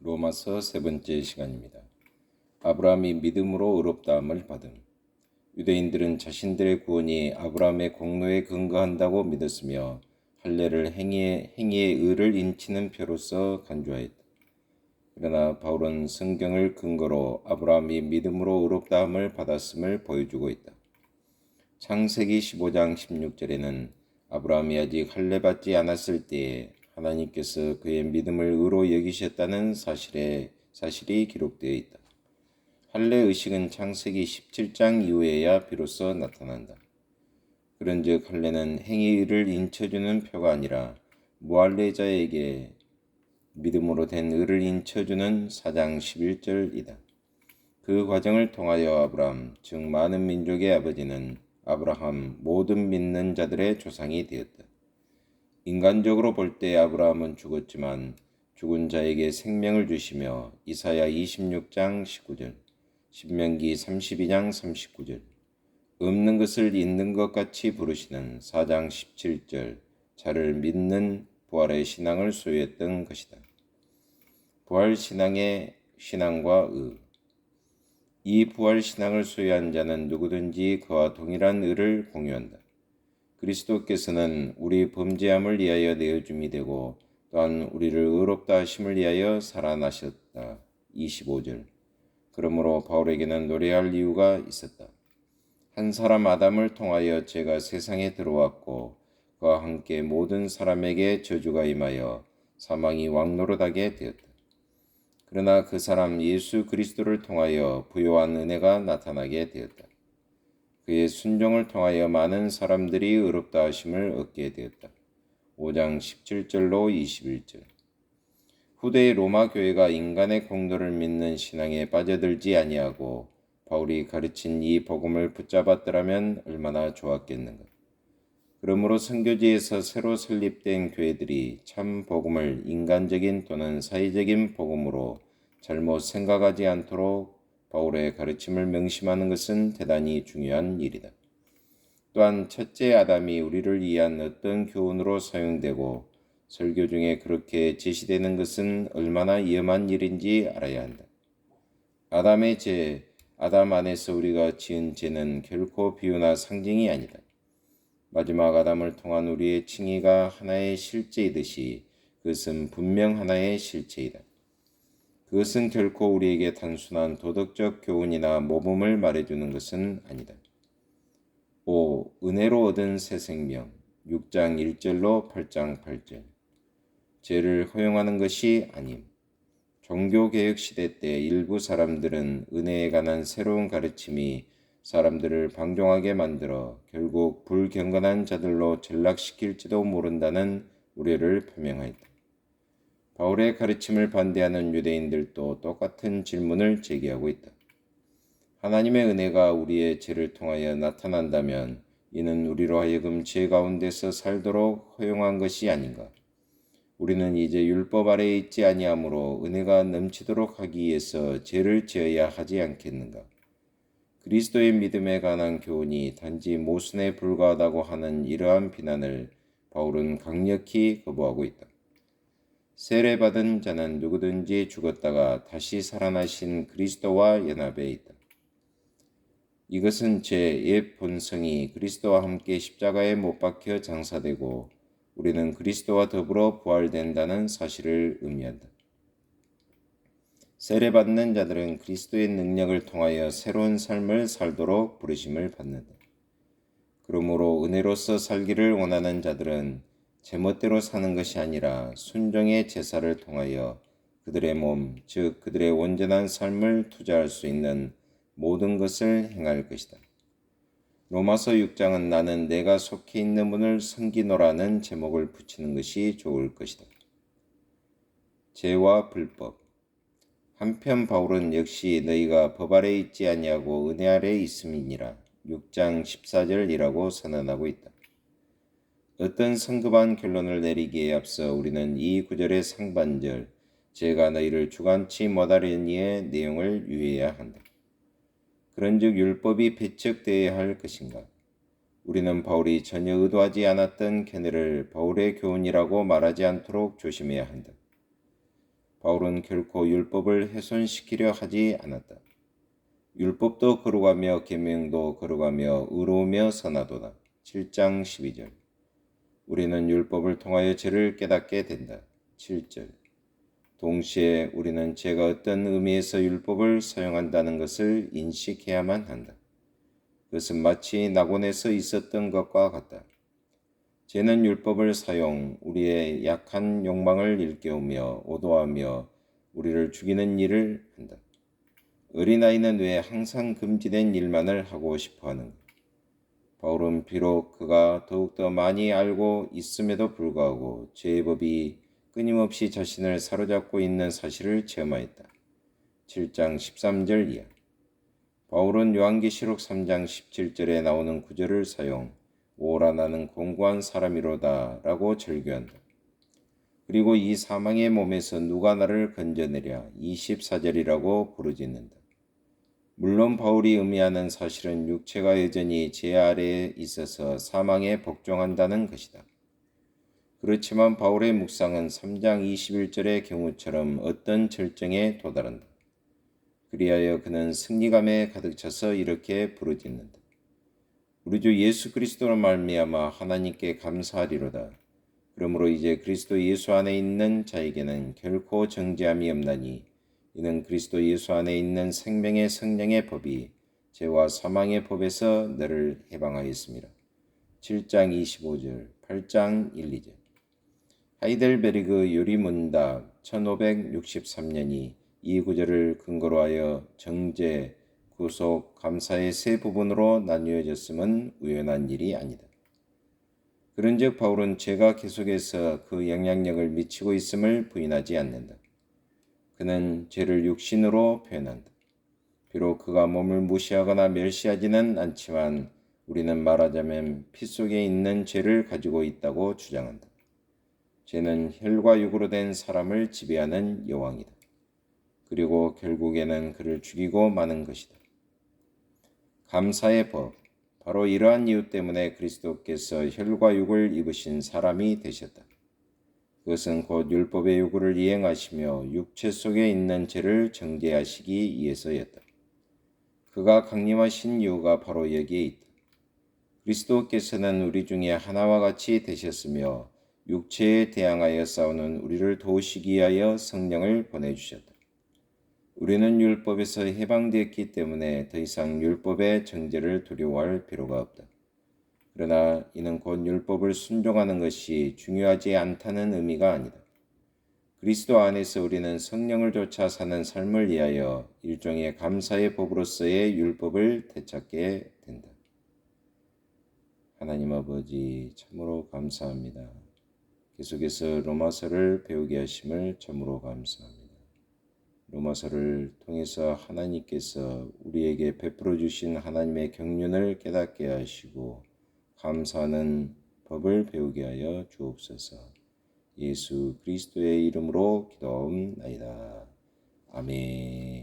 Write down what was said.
로마서 세 번째 시간입니다. 아브라함이 믿음으로 의롭다함을 받음. 유대인들은 자신들의 구원이 아브라함의 공로에 근거한다고 믿었으며 할례를 행위의, 행위의 의를 인치는 표로서 간주하였다. 그러나 바울은 성경을 근거로 아브라함이 믿음으로 의롭다함을 받았음을 보여주고 있다. 창세기 15장 16절에는 아브라함이 아직 할례 받지 않았을 때에 하나님께서 그의 믿음을 의로 여기셨다는 사실에 사실이 기록되어 있다. 할례 의식은 창세기 17장 이후에야 비로소 나타난다. 그런즉 할례는 행위를 인쳐주는 표가 아니라 무할례자에게 믿음으로 된 의를 인쳐주는 4장 11절이다. 그 과정을 통하여 아브라함, 즉 많은 민족의 아버지는 아브라함 모든 믿는 자들의 조상이 되었다. 인간적으로 볼 때 아브라함은 죽었지만 죽은 자에게 생명을 주시며 이사야 26장 19절, 신명기 32장 39절, 없는 것을 있는 것 같이 부르시는 4장 17절, 자를 믿는 부활의 신앙을 소유했던 것이다. 부활 신앙의 신앙과 의. 이 부활 신앙을 소유한 자는 누구든지 그와 동일한 의를 공유한다. 그리스도께서는 우리 범죄함을 위하여 내어줌이 되고 또한 우리를 의롭다 하심을 위하여 살아나셨다. 25절. 그러므로 바울에게는 노래할 이유가 있었다. 한 사람 아담을 통하여 죄가 세상에 들어왔고 그와 함께 모든 사람에게 저주가 임하여 사망이 왕노릇하게 되었다. 그러나 그 사람 예수 그리스도를 통하여 부요한 은혜가 나타나게 되었다. 그의 순종을 통하여 많은 사람들이 의롭다 하심을 얻게 되었다. 5장 17절로 21절. 후대의 로마 교회가 인간의 공로를 믿는 신앙에 빠져들지 아니하고 바울이 가르친 이 복음을 붙잡았더라면 얼마나 좋았겠는가. 그러므로 선교지에서 새로 설립된 교회들이 참 복음을 인간적인 또는 사회적인 복음으로 잘못 생각하지 않도록 바울의 가르침을 명심하는 것은 대단히 중요한 일이다. 또한 첫째 아담이 우리를 위한 어떤 교훈으로 사용되고 설교 중에 그렇게 제시되는 것은 얼마나 위험한 일인지 알아야 한다. 아담의 죄, 아담 안에서 우리가 지은 죄는 결코 비유나 상징이 아니다. 마지막 아담을 통한 우리의 칭의가 하나의 실제이듯이 그것은 분명 하나의 실체이다. 그것은 결코 우리에게 단순한 도덕적 교훈이나 모범을 말해주는 것은 아니다. 5. 은혜로 얻은 새 생명 6장 1절로 8장 8절 죄를 허용하는 것이 아님 종교개혁 시대 때 일부 사람들은 은혜에 관한 새로운 가르침이 사람들을 방종하게 만들어 결국 불경건한 자들로 전락시킬지도 모른다는 우려를 표명하였다. 바울의 가르침을 반대하는 유대인들도 똑같은 질문을 제기하고 있다. 하나님의 은혜가 우리의 죄를 통하여 나타난다면 이는 우리로 하여금 죄 가운데서 살도록 허용한 것이 아닌가? 우리는 이제 율법 아래에 있지 아니하므로 은혜가 넘치도록 하기 위해서 죄를 지어야 하지 않겠는가? 그리스도의 믿음에 관한 교훈이 단지 모순에 불과하다고 하는 이러한 비난을 바울은 강력히 거부하고 있다. 세례 받은 자는 누구든지 죽었다가 다시 살아나신 그리스도와 연합해 있다. 이것은 제 옛 본성이 그리스도와 함께 십자가에 못 박혀 장사되고 우리는 그리스도와 더불어 부활된다는 사실을 의미한다. 세례받는 자들은 그리스도의 능력을 통하여 새로운 삶을 살도록 부르심을 받는다. 그러므로 은혜로서 살기를 원하는 자들은 제멋대로 사는 것이 아니라 순종의 제사를 통하여 그들의 몸, 즉 그들의 온전한 삶을 투자할 수 있는 모든 것을 행할 것이다. 로마서 6장은 나는 내가 속해 있는 분을 섬기노라는 제목을 붙이는 것이 좋을 것이다. 죄와 불법. 한편 바울은 역시 너희가 법 아래 있지 아니하고 은혜 아래 있음이니라 6장 14절이라고 선언하고 있다. 어떤 성급한 결론을 내리기에 앞서 우리는 이 구절의 상반절 제가 너희를 주관치 못하려니의 내용을 유의해야 한다. 그런즉 율법이 배척되어야 할 것인가? 우리는 바울이 전혀 의도하지 않았던 견해를 바울의 교훈이라고 말하지 않도록 조심해야 한다. 바울은 결코 율법을 훼손시키려 하지 않았다. 율법도 거룩하며 계명도 거룩하며 의로우며 선하도다. 7장 12절. 우리는 율법을 통하여 죄를 깨닫게 된다. 7절. 동시에 우리는 죄가 어떤 의미에서 율법을 사용한다는 것을 인식해야만 한다. 그것은 마치 낙원에서 있었던 것과 같다. 죄는 율법을 사용, 우리의 약한 욕망을 일깨우며 오도하며 우리를 죽이는 일을 한다. 어린아이는 왜 항상 금지된 일만을 하고 싶어 하는가? 바울은 비록 그가 더욱더 많이 알고 있음에도 불구하고 죄의 법이 끊임없이 자신을 사로잡고 있는 사실을 체험하였다. 7장 13절 이하. 바울은 요한계시록 3장 17절에 나오는 구절을 사용, 오라 나는 공고한 사람이로다 라고 절규한다. 그리고 이 사망의 몸에서 누가 나를 건져내랴 24절이라고 부르짖는다. 물론 바울이 의미하는 사실은 육체가 여전히 죄 아래에 있어서 사망에 복종한다는 것이다. 그렇지만 바울의 묵상은 3장 21절의 경우처럼 어떤 절정에 도달한다. 그리하여 그는 승리감에 가득 차서 이렇게 부르짖는다. 우리 주 예수 그리스도로 말미암아 하나님께 감사하리로다. 그러므로 이제 그리스도 예수 안에 있는 자에게는 결코 정죄함이 없나니 이는 그리스도 예수 안에 있는 생명의 성령의 법이 죄와 사망의 법에서 너를 해방하였습니다. 7장 25절, 8장 1, 2절. 하이델베르그 요리문답 1563년이 이 구절을 근거로 하여 정죄, 구속, 감사의 세 부분으로 나뉘어졌음은 우연한 일이 아니다. 그런즉 바울은 죄가 계속해서 그 영향력을 미치고 있음을 부인하지 않는다. 그는 죄를 육신으로 표현한다. 비록 그가 몸을 무시하거나 멸시하지는 않지만 우리는 말하자면 피 속에 있는 죄를 가지고 있다고 주장한다. 죄는 혈과 육으로 된 사람을 지배하는 여왕이다. 그리고 결국에는 그를 죽이고 마는 것이다. 감사의 법. 바로 이러한 이유 때문에 그리스도께서 혈과 육을 입으신 사람이 되셨다. 그것은 곧 율법의 요구를 이행하시며 육체 속에 있는 죄를 정죄하시기 위해서였다. 그가 강림하신 이유가 바로 여기에 있다. 그리스도께서는 우리 중에 하나와 같이 되셨으며 육체에 대항하여 싸우는 우리를 도우시기 위하여 성령을 보내주셨다. 우리는 율법에서 해방되었기 때문에 더 이상 율법의 정죄를 두려워할 필요가 없다. 그러나 이는 곧 율법을 순종하는 것이 중요하지 않다는 의미가 아니다. 그리스도 안에서 우리는 성령을 쫓아 사는 삶을 위하여 일종의 감사의 법으로서의 율법을 되찾게 된다. 하나님 아버지 참으로 감사합니다. 계속해서 로마서를 배우게 하심을 참으로 감사합니다. 로마서를 통해서 하나님께서 우리에게 베풀어 주신 하나님의 경륜을 깨닫게 하시고 감사하는 법을 배우게 하여 주옵소서. 예수 그리스도의 이름으로 기도하옵나이다. 아멘.